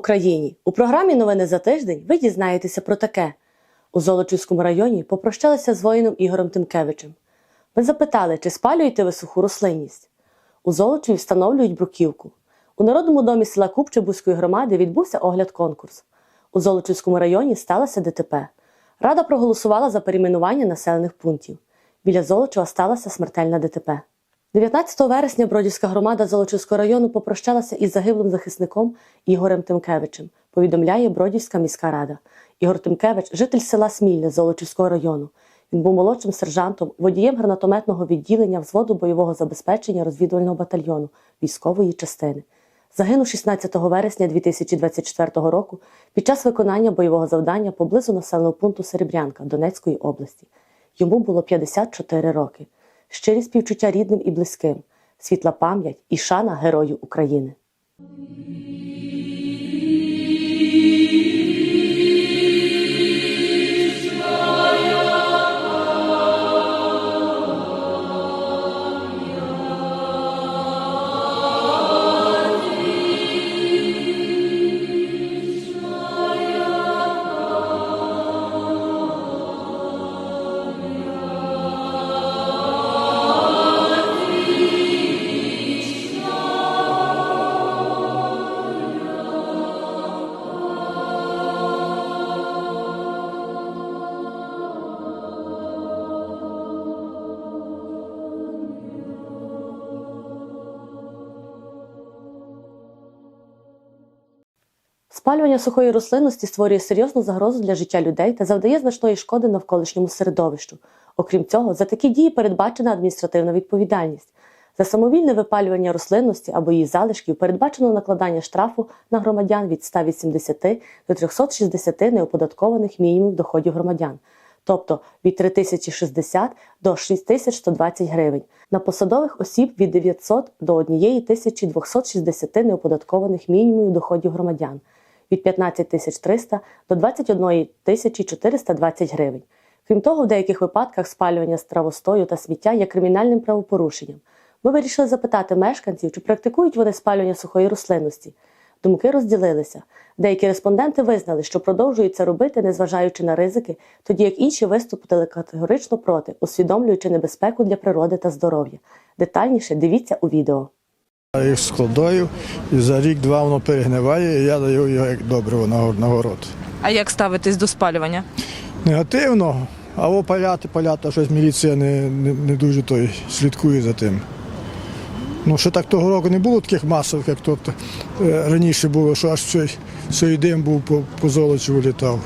Україні! У програмі Новини за тиждень ви дізнаєтеся про таке. У Золочівському районі попрощалися з воїном Ігорем Тимкевичем. Ми запитали, чи спалюєте ви суху рослинність. У Золочеві встановлюють бруківку. У Народному домі села Купчебузької громади відбувся огляд-конкурс. У Золочівському районі сталося ДТП. Рада проголосувала за перейменування населених пунктів. Біля Золочева сталося смертельне ДТП. 19 вересня Бродівська громада Золочівського району попрощалася із загиблим захисником Ігорем Тимкевичем, повідомляє Бродівська міська рада. Ігор Тимкевич житель села Смільне Золочівського району. Він був молодшим сержантом, водієм гранатометного відділення взводу бойового забезпечення розвідувального батальйону військової частини. Загинув 16 вересня 2024 року під час виконання бойового завдання поблизу населеного пункту Серебрянка Донецької області. Йому було 54 роки. Щирі співчуття рідним і близьким, світла пам'ять і шана Герою України. Спалювання сухої рослинності створює серйозну загрозу для життя людей та завдає значної шкоди навколишньому середовищу. Окрім цього, за такі дії передбачена адміністративна відповідальність. За самовільне випалювання рослинності або її залишків передбачено накладання штрафу на громадян від 180 до 360 неоподаткованих мінімумів доходів громадян, тобто від 3060 до 6120 гривень, на посадових осіб від 900 до 1260 неоподаткованих мінімумів доходів громадян, від 15 300 до 21 420 гривень. Крім того, в деяких випадках спалювання з травостою та сміття є кримінальним правопорушенням. Ми вирішили запитати мешканців, чи практикують вони спалювання сухої рослинності. Думки розділилися. Деякі респонденти визнали, що продовжують це робити, незважаючи на ризики, тоді як інші виступили категорично проти, усвідомлюючи небезпеку для природи та здоров'я. Детальніше дивіться у відео. Я їх складаю, і за рік-два воно перегниває, і я даю його як добриво на гор- город. А як ставитесь до спалювання? Негативно, а о паляти, паляти, щось міліція не, не, не дуже той слідкує за тим. Ну, ще так того року не було таких масових, як тобто е, раніше було, що аж цей, цей дим був по, по золочу вилітав.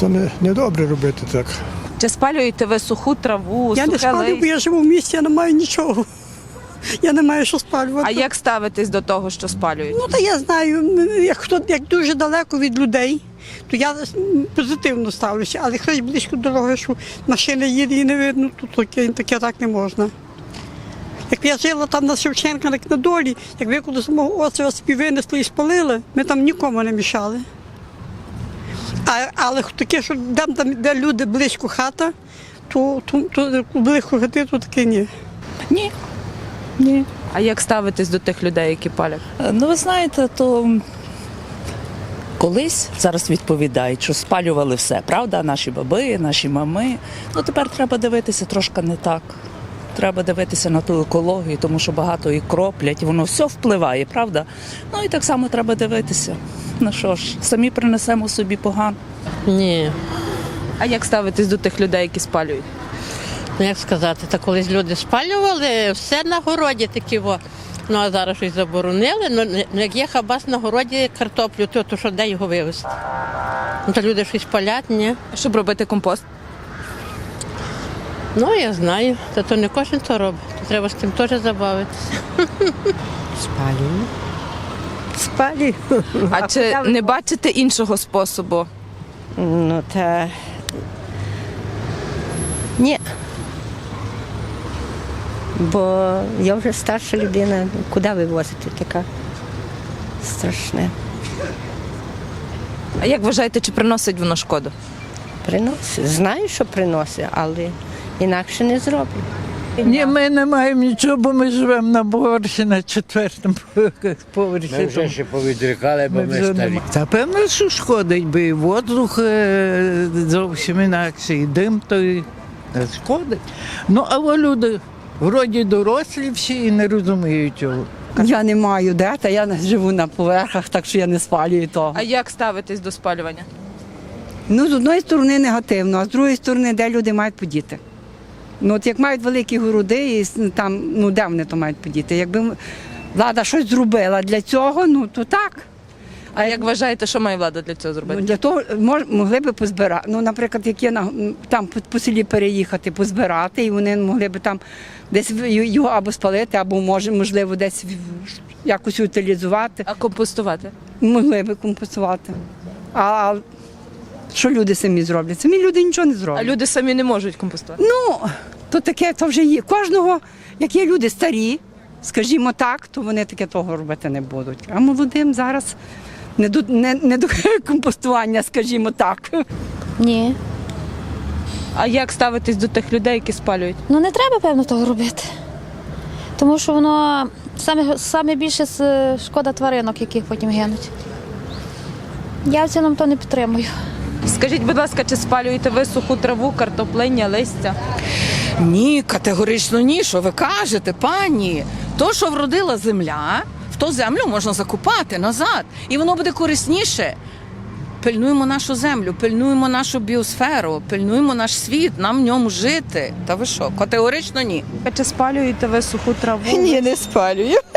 Це не, не добре робити так. Чи спалюєте ви суху траву, Я не сухе спалю, бо я живу в місті, я не маю нічого. Я не маю що спалювати. А як ставитесь до того, що спалюють? Ну, та я знаю, як, хто, як дуже далеко від людей, то я позитивно ставлюся, але хтось близько дороги, що машина їде і не видно, то таке, таке так не можна. Як я жила там на Шевченка як на долі, як ви коли з мого острова собі винесли і спалили, ми там нікому не мішали. А, але таке, що там, там, де люди близько хата, то, то, то близько хати, то таке ні. Ні. Ні. А як ставитесь до тих людей, які палять? Ну, ви знаєте, то колись зараз відповідають, що спалювали все, правда? Наші баби, наші мами. Ну тепер треба дивитися трошки не так. Треба дивитися на ту екологію, тому що багато і кроплять, воно все впливає, правда? Ну і так само треба дивитися. Ну що ж, самі принесемо собі погано. Ні, А як ставитесь до тих людей, які спалюють? Ну як сказати, та колись люди спалювали все на городі такі во. Ну а зараз щось заборонили. Ну ну, як є хабас на городі картоплю, то, то що де його вивезти? Ну то люди щось палять, ні. Щоб робити компост? Ну я знаю, та то не кожен то робить. То треба з тим теж забавитися. Спалюю. Спалюю. А чи не бачите іншого способу? Ну та ні. Бо я вже старша людина. Куди вивозити така? Страшне. А як вважаєте, чи приносить воно шкоду? Приносить. Знаю, що приносить, але інакше не зроблю. Ні, ми не маємо нічого, бо ми живемо на поверсі на четвертому поверсі. Ми вже ще повідрікали, бо ми ми старі. Та певно, що шкодить, бо і воздух е, зовсім інакший, і дим той е, шкодить. Ну, а люди вроді дорослі всі і не розуміють цього. Я не маю де, та я живу на поверхах, так що я не спалюю того. А як ставитесь до спалювання? Ну, з одної сторони негативно, а з другої сторони, де люди мають подіти. Ну, от як мають великі городи, і там, ну де вони то мають подіти? Якби влада щось зробила для цього, ну то так. А як вважаєте, що має влада для цього Ну, зробити? для того мож, могли би позбирати. Ну, наприклад, як є на там по, по селі переїхати, позбирати, і вони могли би там десь його або спалити, або може, можливо, десь якось утилізувати. А компостувати? Могли би компенсувати. А що люди самі зроблять? Самі люди нічого не зроблять. А люди самі не можуть компостувати. Ну, то таке, то вже є. Кожного, як є люди старі, скажімо так, то вони таке того робити не будуть. А молодим зараз не до, не, не до компостування, скажімо так. Ні. А як ставитесь до тих людей, які спалюють? Ну не треба, певно, того робити. Тому що воно саме, саме більше шкода тваринок, яких потім гинуть. Я в цілому то не підтримую. Скажіть, будь ласка, чи спалюєте ви суху траву, картоплиння, листя? Ні, категорично ні. Що ви кажете, пані? То, що вродила земля, ту землю можна закупати назад, і воно буде корисніше. Пильнуємо нашу землю, пильнуємо нашу біосферу, пильнуємо наш світ, нам в ньому жити. Та ви що? Категорично ні. А Чи спалюєте ви суху траву? Ні, не спалюю.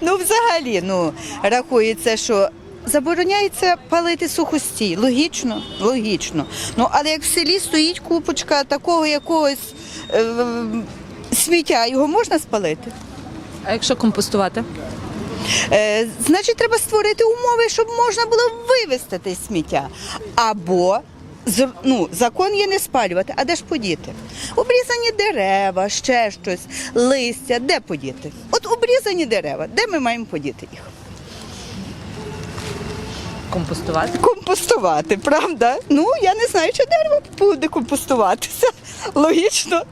Ну, взагалі, ну, рахується, що забороняється палити сухостій. Логічно, логічно. Ну, але як в селі стоїть купочка такого якогось е, сміття, його можна спалити. А якщо компостувати? Е, значить, треба створити умови, щоб можна було вивезти те сміття. Або з- ну, закон є не спалювати, а де ж подіти? Обрізані дерева, ще щось, листя, де подіти? От обрізані дерева, де ми маємо подіти їх? Компостувати? Компостувати, правда? Ну, я не знаю, чи дерево буде компостуватися. Логічно.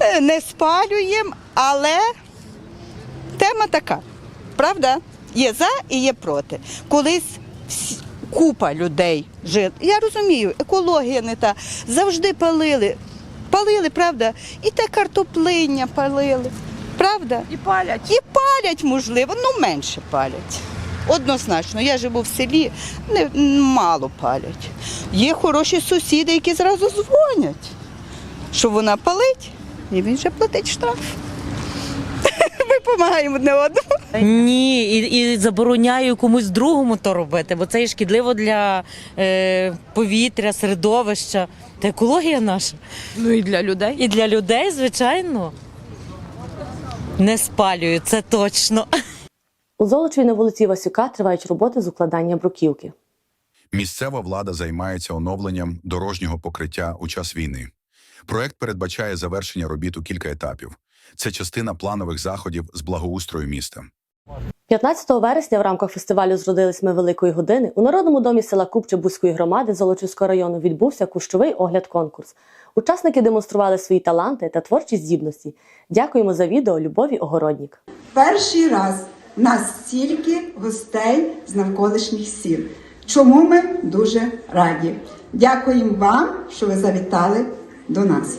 Е, Не спалюємо, але тема така. Правда? Є за і є проти. Колись купа людей жила. Я розумію, екологія не та. Завжди палили. Палили, правда? І те картоплиння палили. Правда? І палять. І палять, можливо, ну менше палять. Однозначно, я живу в селі, не, мало палять. Є хороші сусіди, які зразу дзвонять, що вона палить, і він вже платить штраф. Ми допомагаємо одне одному. Ні, і, і забороняю комусь другому то робити, бо це є шкідливо для е, повітря, середовища та екологія наша. Ну і для людей. І для людей, звичайно. Не спалюю, це точно. У Золочеві на вулиці Васюка тривають роботи з укладання бруківки. Місцева влада займається оновленням дорожнього покриття у час війни. Проект передбачає завершення робіт у кілька етапів. Це частина планових заходів з благоустрою міста. 15 вересня в рамках фестивалю Зродились ми великої години у народному домі села Купче Бузької громади Золочівського району відбувся кущовий огляд-конкурс. Учасники демонстрували свої таланти та творчі здібності. Дякуємо за відео Любові Огороднік. Перший раз в нас стільки гостей з навколишніх сіл. Чому ми дуже раді. Дякуємо вам, що ви завітали до нас.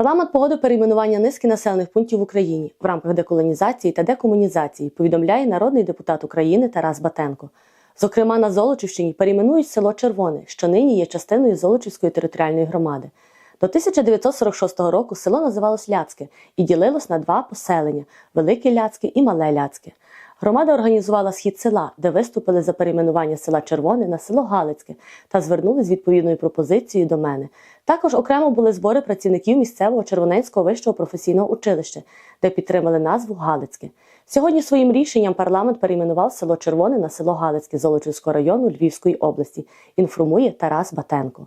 Парламент погодив перейменування низки населених пунктів в Україні в рамках деколонізації та декомунізації, повідомляє народний депутат України Тарас Батенко. Зокрема, на Золочівщині перейменують село Червоне, що нині є частиною Золочівської територіальної громади. До 1946 року село називалось Ляцьке і ділилось на два поселення Велике Ляцьке і Мале Ляцьке. Громада організувала схід села, де виступили за перейменування села Червоне на село Галицьке та звернули з відповідною пропозицією до мене. Також окремо були збори працівників місцевого Червоненського вищого професійного училища, де підтримали назву Галицьке. Сьогодні своїм рішенням парламент перейменував село Червоне на село Галицьке Золочівського району Львівської області. Інформує Тарас Батенко.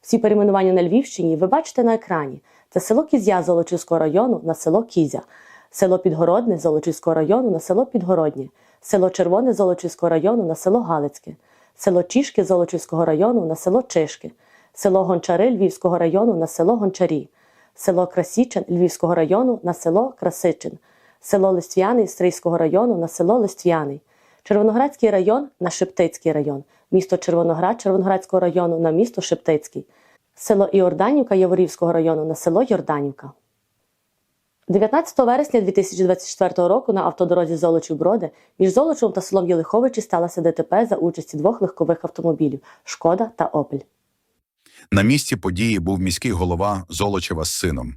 Всі перейменування на Львівщині ви бачите на екрані. Це село Кізя Золочівського району на село Кізя, село Підгородне Золочівського району на село Підгороднє, село Червоне Золочівського району на село Галицьке, село Чішки Золочівського району на село Чишки, село Гончари Львівського району на село Гончарі, село Красічин Львівського району на село Красичин, село Листвяний Стрийського району на село Листвяний, Червоноградський район на Шептицький район, місто Червоноград Червоноградського району на місто Шептицький, село Іорданівка Яворівського району на село Йорданівка. 19 вересня 2024 року на автодорозі Золочів-Броди між Золочевом та селом Єлиховичі сталося ДТП за участі двох легкових автомобілів Шкода та Опель. На місці події був міський голова Золочева з сином.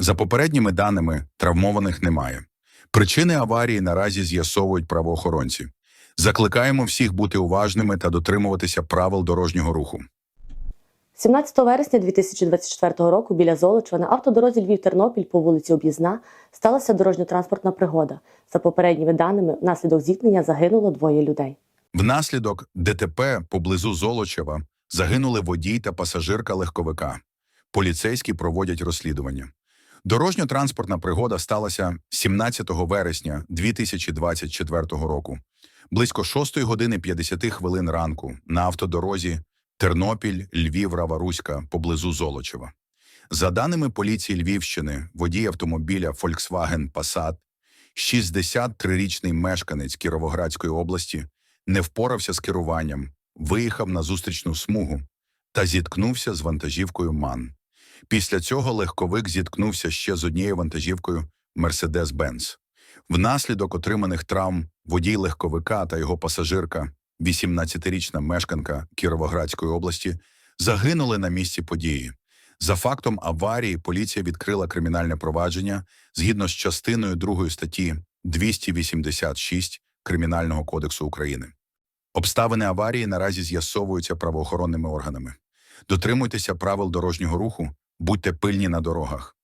За попередніми даними, травмованих немає. Причини аварії наразі з'ясовують правоохоронці. Закликаємо всіх бути уважними та дотримуватися правил дорожнього руху. 17 вересня 2024 року біля Золочева на автодорозі Львів-Тернопіль по вулиці Об'їзна сталася дорожньо-транспортна пригода. За попередніми даними, внаслідок зіткнення загинуло двоє людей. Внаслідок ДТП поблизу Золочева загинули водій та пасажирка легковика. Поліцейські проводять розслідування. Дорожньо-транспортна пригода сталася 17 вересня 2024 року. Близько 6 години 50 хвилин ранку на автодорозі Тернопіль, Львів, Раваруська поблизу Золочева. За даними поліції Львівщини, водій автомобіля Volkswagen Passat, 63-річний мешканець Кіровоградської області, не впорався з керуванням, виїхав на зустрічну смугу та зіткнувся з вантажівкою МАН. Після цього легковик зіткнувся ще з однією вантажівкою Mercedes-Benz. Внаслідок отриманих травм водій легковика та його пасажирка, 18-річна мешканка Кіровоградської області, загинули на місці події. За фактом аварії поліція відкрила кримінальне провадження згідно з частиною 2 статті 286 Кримінального кодексу України. Обставини аварії наразі з'ясовуються правоохоронними органами. Дотримуйтеся правил дорожнього руху, будьте пильні на дорогах.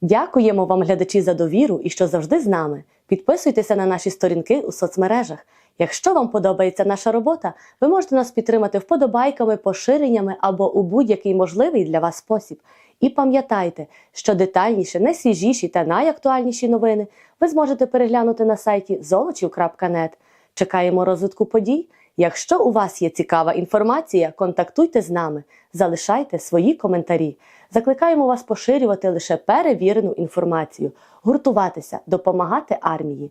Дякуємо вам, глядачі, за довіру і що завжди з нами. Підписуйтеся на наші сторінки у соцмережах. Якщо вам подобається наша робота, ви можете нас підтримати вподобайками, поширеннями або у будь-який можливий для вас спосіб. І пам'ятайте, що детальніше, найсвіжіші та найактуальніші новини ви зможете переглянути на сайті золочів.нет. Чекаємо розвитку подій. Якщо у вас є цікава інформація, контактуйте з нами, залишайте свої коментарі. Закликаємо вас поширювати лише перевірену інформацію, гуртуватися, допомагати армії.